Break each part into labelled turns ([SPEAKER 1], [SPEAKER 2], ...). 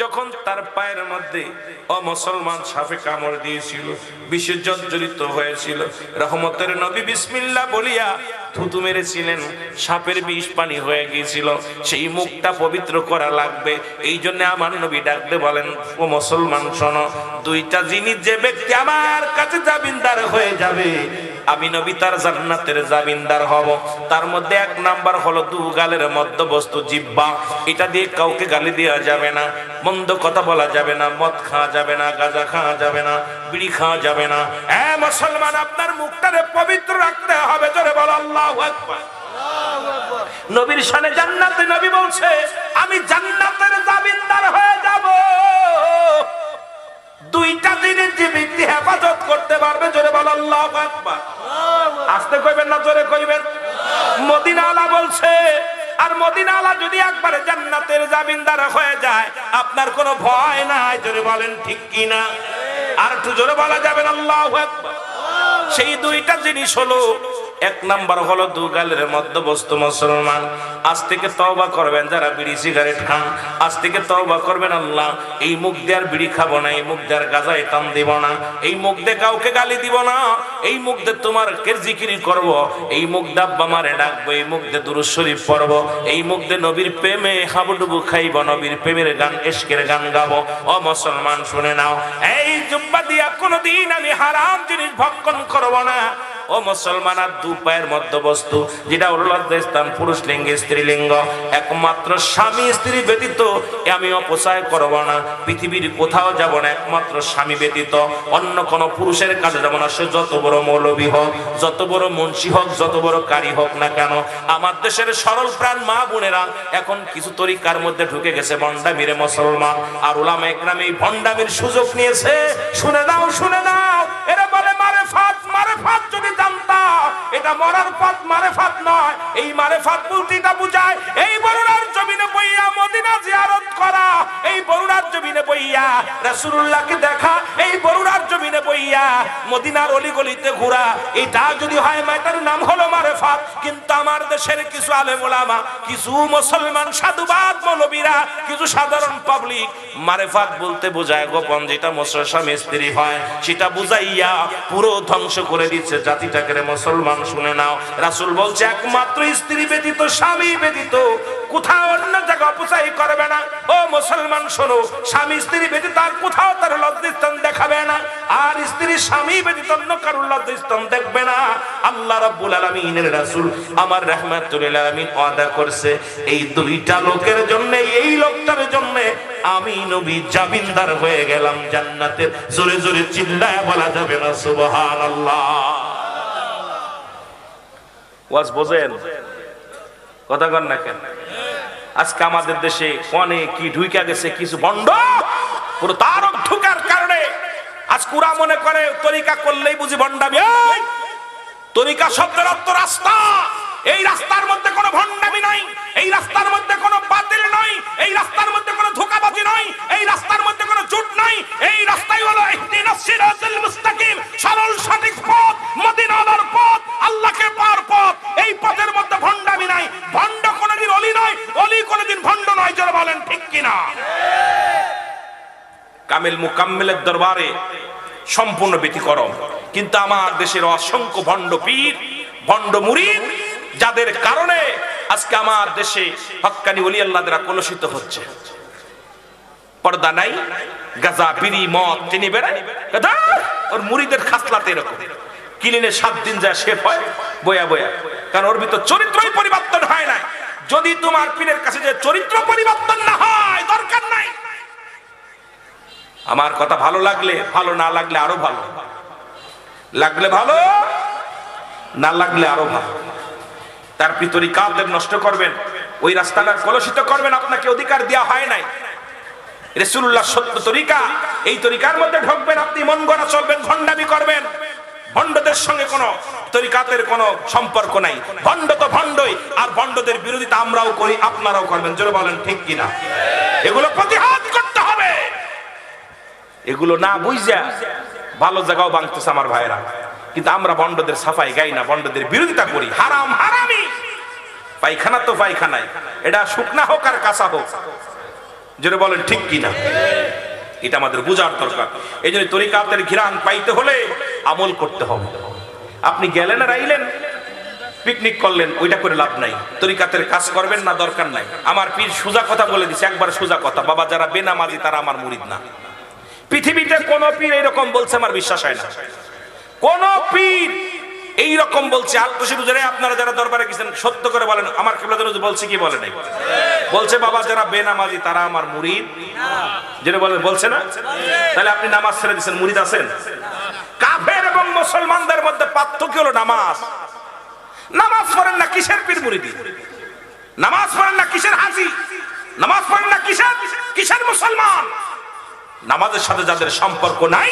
[SPEAKER 1] যখন তার পায়ের মধ্যে অমুসলমান সাপে কামড় দিয়েছিল বিশেষ জর্জরিত হয়েছিল, রহমতের নবী বিসমিল্লাহ বলিয়া থুতু মেরেছিলেন, সাপের বিষ পানি হয়ে গিয়েছিল, সেই মুখটা পবিত্র করা লাগবে এই জন্য আমার নবী ডাকতে বলেন, ও মুসলমান শোনো, দুইটা জিনিস যে ব্যক্তি আমার কাছে জামিনদার হয়ে যাবে আমি নবী তার জান্নাতের জামিনদার হব। তার মধ্যে এক নাম্বার হলো দু গালের মধ্যবস্তু জিব্বা। এটা দিয়ে কাউকে গালি দেওয়া যাবে না, মন্দ কথা বলা যাবে না, মদ খাওয়া যাবে না, গাঁজা খাওয়া যাবে না, বিড়ি খাওয়া যাবে না। হ্যাঁ মুসলমান, আপনার মুখটারে পবিত্র রাখতে হবে, জোরে বল আল্লাহু নবীর শানে জান্নাতে নবী বলছে, আমি জান্নাতের জামিনদার হয়ে যাব। দুইটা দিনের যে ব্যক্তি হেফাজত করতে পারবে, জোরে বল, আল্লাহ আকবার। আসতে কইবেন না, জোরে কইবেন। মদিনা আলা বলছে, আর মদিনা আলা যদি একবারে জান্নাতের জামিনদার হয়ে যায়, আপনার কোনো ভয় নাই, জোরে বলেন, ঠিক কি না আর একটু জোরে বলা যাবেন আল্লাহু সেই দুইটা জিনিস হলো এক নাম্বার হলো দু গালের মধ্যবস্তু মুসলমান। আজ থেকে তওবা করবেন যারা বিড়ি সিগারেট খান। আজ থেকে তওবা করবেন আল্লাহ। এই মুখ দিয়ে আর বিড়ি খাব না, এই মুখ দিয়ে আর গাজায় টান দিব না। এই মুখ দিয়ে কাউকে গালি দিব না। এই মুখ দিয়ে তোমার কেরজিকিরি করব? এই মুখ দিয়ে আব্বা মারে ডাকবো, এই মুখ দিয়ে দুরুদ শরীফ পড়ব। এই মুখ দিয়ে নবীর প্রেমে হাবুডুবু খাইব, নবীর প্রেমের গান, এশকের গান গাবো। ও মুসলমান, শুনে নাও। এই জুব্বা দিয়া কোনোদিন আমি হারাম জিনিস ভক্ষণ করব না। ও মুসলমান, আর দু পায়ের মধ্যবস্তু, যেটা স্থান পুরুষ লিঙ্গ স্ত্রীলিঙ্গ একমাত্র স্বামী, স্ত্রী ব্যতীত আমি অপচয় করব না। পৃথিবীর কোথাও যাব না, একমাত্র স্বামী ব্যতীত। অন্য কোন পুরুষের কাছে যাব না, সে যত বড় মৌলবী হোক, যত বড় মুন্সি হোক, যত বড় কারি হোক না কেন, আমার দেশের সরল প্রাণ মা বোনেরা, এখন কিছু তরিকার মধ্যে ঢুকে গেছে ভণ্ডামিরে মুসলমান। আর ওলামা একরাম এই ভণ্ডামির সুযোগ নিয়েছে। শুনে দাও শুনে দাও মরার ফাত মারে ফাত নয়। এই মারে ফাত বলতেটা বুঝায় এই বরুণার জমিনে বইয়া, রাসূলুল্লাহকে দেখা, এই বরুণার জমিনে বইয়া, মদিনার অলিগলিতে এটা যদি হয় নাম হলো মারে ফাত কিন্তু আমার দেশের কিছু ওলামা, কিছু মুসলমান সাধুবাদ মৌলবীরা, কিছু সাধারণ পাবলিক, মারেফাত বলতে বোঝায় গোপন যেটা হয়, সেটা বুঝাইয়া পুরো ধ্বংস করে দিচ্ছে জাতিটাকে মুসলমান শুনে নাও। রাসূল বলছে, একমাত্র স্ত্রী ব্যতীত স্বামী ব্যতীত কোথাও অন্য জায়গা অপচয় করবে না। ও মুসলমান, শোনো, স্বামী স্ত্রী ব্যতীত আর কোথাও তার লজ্জাস্থান দেখাবে না। আর স্ত্রী স্বামী ব্যতীত অন্য কারোর লজ্জাস্থান দেখবে না। আল্লাহ রাব্বুল আলামিনের রাসূল আমার রাহমাতুল আলামিন ওয়াদা করছে, এই দুইটা লোকের জন্য, এই লোকটার জন্য আমি নবী জামিনদার হয়ে গেলাম জান্নাতের। জোরে জোরে চিল্লায় বলা যাবে না, সুবহানাল্লাহ। ওয়াজ বোঝেন? কথা কন না কেন? আজকে আমাদের দেশে অনেক কি ঢুইকা গেছে, কিছু বন্ড পুরো তারক ঢুকার কারণে আজ কুরা মনে করে, তরিকা করলেই বুঝি ভণ্ডামি! তরিকা শব্দের অর্থ রাস্তা। এই রাস্তার মধ্যে কোনো ভণ্ডামি নাই, এই রাস্তার মধ্যে কোনো বাতিল নয় এই রাস্তার মধ্যে কোনো ধোকাবাজি নয় কামিল মুকাম্মিলের দরবারে সম্পূর্ণ ব্যতিক্রম। কিন্তু আমার দেশের অসংখ্য ভণ্ড পীর, ভণ্ড মুরিদ, যাদের কারণে আজকে আমার দেশে হক্কানি ওলি আল্লাহরা কলুষিত হচ্ছে। পর্দা নাই, গাজা, বিড়ি, মদ, চিনি বেড়ায় ওর মুড়িদের খাসলাতে এরকম। কিলিনে সাত দিন যায় শেফ হয়, বয়া বয়া। কারণ ওর ভিতর চরিত্রই পরিবর্তন হয় না যদি তোমার পীরের কাছে যে চরিত্র পরিবর্তন না হয় আমার কথা ভালো লাগলে, ভালো না লাগলে আরও ভালো। লাগলে ভালো, না লাগলে আরও ভালো। তার পিতরি কাদের নষ্ট করবেন? ওই রাস্তাটা কলুষিত করবেন, আপনাকে অধিকার দেওয়া হয় নাই। রেসুল্লাহ সত্য তরিকা, এই তরিকার মধ্যে ঢুকবেন, আপনি মন গড়া চলবেন, ভণ্ডামি করবেন। ভণ্ডদের সঙ্গে কোনো তরিকাতের কোনো সম্পর্ক নাই। ভণ্ড তো ভণ্ডই, আর ভণ্ডদের বিরোধিতা আমরাও করি, আপনারাও করবেন। জোরে বলেন, ঠিক কিনা? এগুলো প্রতিহাত এগুলো না বুঝা ভালো জায়গাও বাংতেছে আমার ভাইরা কিন্তু আমরা বন্ডদের সাফাই গাই না বন্ডদের বিরোধিতা করি। হারাম, হারামি। পায়খানা তো পায়খানায়। এটা শুকনা হোক আর কাঁচা হোক। যেটা বলেন, ঠিক কিনা? এটা আমাদের বোঝার দরকার। এই জন্য তরিকাতের ঘিরান পাইতে হলে আমল করতে হবে। আপনি গেলেন আর আইলেন পিকনিক করলেন, ওইটা করে লাভ নাই। তরিকাতের কাজ করবেন না, দরকার নাই। আমার পীর সোজা কথা বলে দিছে, একবার সোজা কথা। বাবা যারা বেনামাজি, তারা আমার মুরিদ না। পৃথিবীতে কোন পীর এইরকম বলছে আমার বিশ্বাস হয় না। কোন পীর এই রকম বলছে আত্মশীল হুজুরে আপনারা যারা দরবারে গেছেন, সত্য করে বলেন, আমার কেবলা বলছে কি বলে নাই? বলছে, বাবা, যারা বেনামাজি, তারা আমার মুরিদ। যেটা বলেন বলছে না? তাহলে আপনি নামাজ ছেড়ে দিচ্ছেন মুরিদ আছেন? কাফের এবং মুসলমানদের মধ্যে পার্থক্য হলো নামাজ। নামাজ পড়েন না কিসের পীর মুরিদি? নামাজ পড়েন না কিসের হাজি? নামাজ পড়েন না কিসের কিসের মুসলমান? নামাজের সাথে যাদের সম্পর্ক নাই,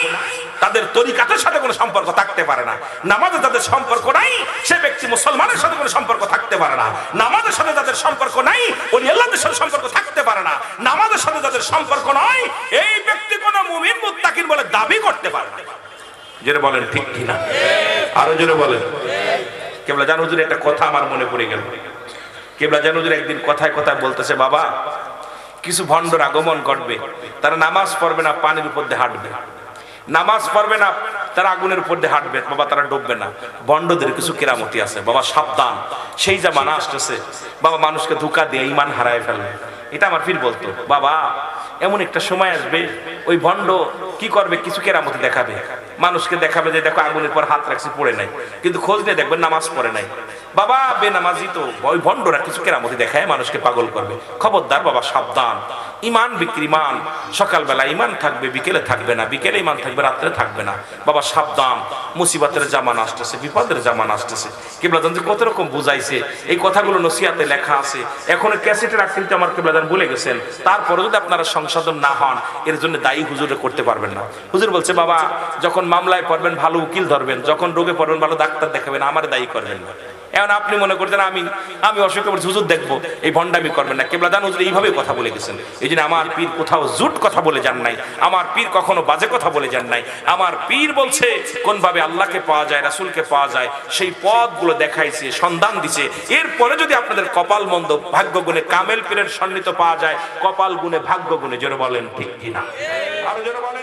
[SPEAKER 1] তাদের তরিকাতের সাথে কোনো সম্পর্ক থাকতে পারে না। নামাজের যাদের সম্পর্ক নাই, সে ব্যক্তি মুসলমানের সাথে কোনো সম্পর্ক থাকতে পারে না। নামাজের সাথে যাদের সম্পর্ক নাই, ওই আল্লাহদের সাথে সম্পর্ক থাকতে পারে না। নামাজের সাথে যাদের সম্পর্ক নয়, এই ব্যক্তি কোনো মুমিন, মুত্তাকিন বলে দাবি করতে পারে না। যেটা বলেন, ঠিক কিনা? আরও জোরে বলেন। কেবলা জানো একটা কথা আমার মনে পড়ে গেল। কেবলা জানো একদিন কথায় কথায় বলতেছে, বাবা কিছু ভণ্ডর আগমন ঘটবে। তারা নামাজ পড়বে না, পানির উপর দিয়ে হাঁটবে। নামাজ পড়বে না, তারা আগুনের উপর দিয়ে হাঁটবে। বাবা, তারা ডুববে না। ভণ্ডদের কিছু কেরামতি আছে। বাবা, সাবধান। সেই যা মানা আসতেছে, বাবা, মানুষকে ধোকা দিয়ে ইমান হারায় ফেলবে এটা আমার ফির বলতো, বাবা, এমন একটা সময় আসবে ওই ভণ্ড কি করবে? কিছু কেরামতি দেখাবে। মানুষকে দেখাবে যে, দেখো আগুনের পর হাত রাখছি, পড়ে নাই। কিন্তু খোঁজ নিয়ে দেখবেন নামাজ পড়ে নাই। বাবা, বেনামাজি তো ওই ভণ্ডরা কিছু কেরামতি দেখায়, মানুষকে পাগল করবে। খবরদার বাবা, সাবধান। ইমান বিক্রি মান। সকালবেলা ইমান থাকবে, বিকেলে থাকবে না। বিকেলে ইমান থাকবে, রাত্রে থাকবে না। বাবা, সাবধান। মুসিবতের জামান আসতেছে, বিপদের জামান আসতেছে। কেবলাদান যে কত রকম বুঝাইছে। এই কথাগুলো নসিয়াতে লেখা আছে। এখন ক্যাসেটের আকৃতি আমার কেবলাদান বলে গেছেন। তারপরে যদি আপনারা সংশোধন না হন, এর জন্য দায়ী হুজুরে করতে পারবেন না। হুজুর বলছে, বাবা, যখন মামলায় পড়বেন, ভালো উকিল ধরবেন, যখন রোগে পড়বেন, ভালো ডাক্তার দেখাবেন, আমার দায়ী করবেন না। এখন আপনি মনে করছেন আমি আমি অসুখ করছি হুজুর দেখব। এই ভণ্ডামি করবেন না। কেবলা দান হুজুর এইভাবে কথা বলে গেছেন এই জন্য আমার পীর কোথাও জুট কথা বলে যান নাই। আমার পীর কখনো বাজে কথা বলে যান নাই। আমার পীর বলছে কোন ভাবে আল্লাহকে পাওয়া যায়, রাসুলকে পাওয়া যায়, সেই পথগুলো দেখাইছে, সন্ধান দিছে। এরপরে যদি আপনাদের কপাল মন্দ, ভাগ্য গুণে কামেল পীরের সন্নিহিত পাওয়া যায়, কপাল গুণে ভাগ্য গুণে, জোরে বলেন ঠিক কিনা? আরও জোরে বলেন।